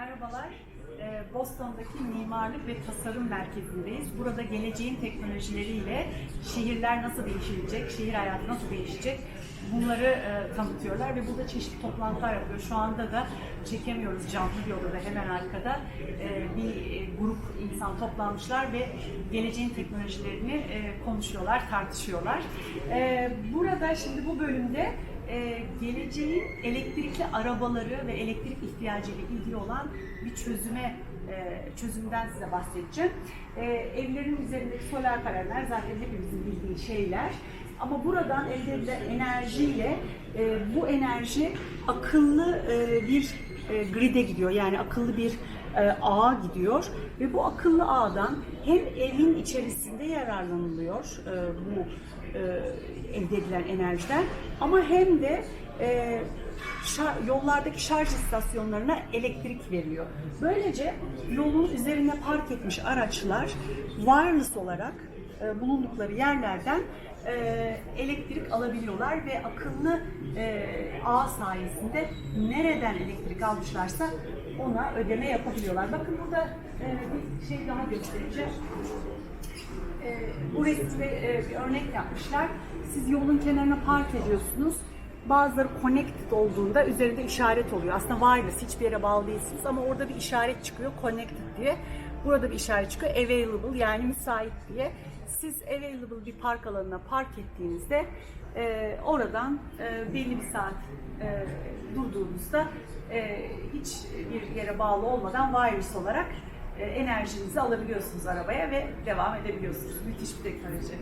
Merhabalar. Ee, Boston'daki Mimarlık ve Tasarım Merkezi'ndeyiz. Burada geleceğin teknolojileriyle şehirler nasıl değişecek, şehir hayatı nasıl değişecek bunları e, tanıtıyorlar ve burada çeşitli toplantılar yapıyor. Şu anda da çekemiyoruz canlı bir odada hemen arkada e, bir e, grup insan toplanmışlar ve geleceğin teknolojilerini e, konuşuyorlar, tartışıyorlar. E, burada şimdi bu bölümde e, geleceğin elektrikli arabaları ve elektrik ihtiyacı ile ilgili olan bir çözüme e, çözümden size bahsedeceğim. E, evlerin üzerindeki solar paneller zaten hepimizin bildiği şeyler. Ama buradan elde edilen enerjiyle e, bu enerji akıllı e, bir e, grid'e gidiyor. Yani akıllı bir e, ağa gidiyor ve bu akıllı ağdan hem evin içerisinde yararlanılıyor e, bu e, elde edilen enerjiden ama hem de yollardaki şarj istasyonlarına elektrik veriyor. Böylece yolun üzerine park etmiş araçlar wireless olarak e, bulundukları yerlerden e, elektrik alabiliyorlar ve akıllı e, ağ sayesinde nereden elektrik almışlarsa ona ödeme yapabiliyorlar. Bakın burada bir şey daha göstereceğim. Bu resimde bir örnek yapmışlar. Siz yolun kenarına park ediyorsunuz. Bazıları connected olduğunda üzerinde işaret oluyor. Aslında wireless hiçbir yere bağlı değilsiniz ama orada bir işaret çıkıyor connected diye. Burada bir işaret çıkıyor available yani müsait diye. Siz available bir park alanına park ettiğinizde e, oradan e, belli bir saat e, durduğunuzda e, hiç bir yere bağlı olmadan wireless olarak e, enerjinizi alabiliyorsunuz arabaya ve devam edebiliyorsunuz. Müthiş bir teknoloji.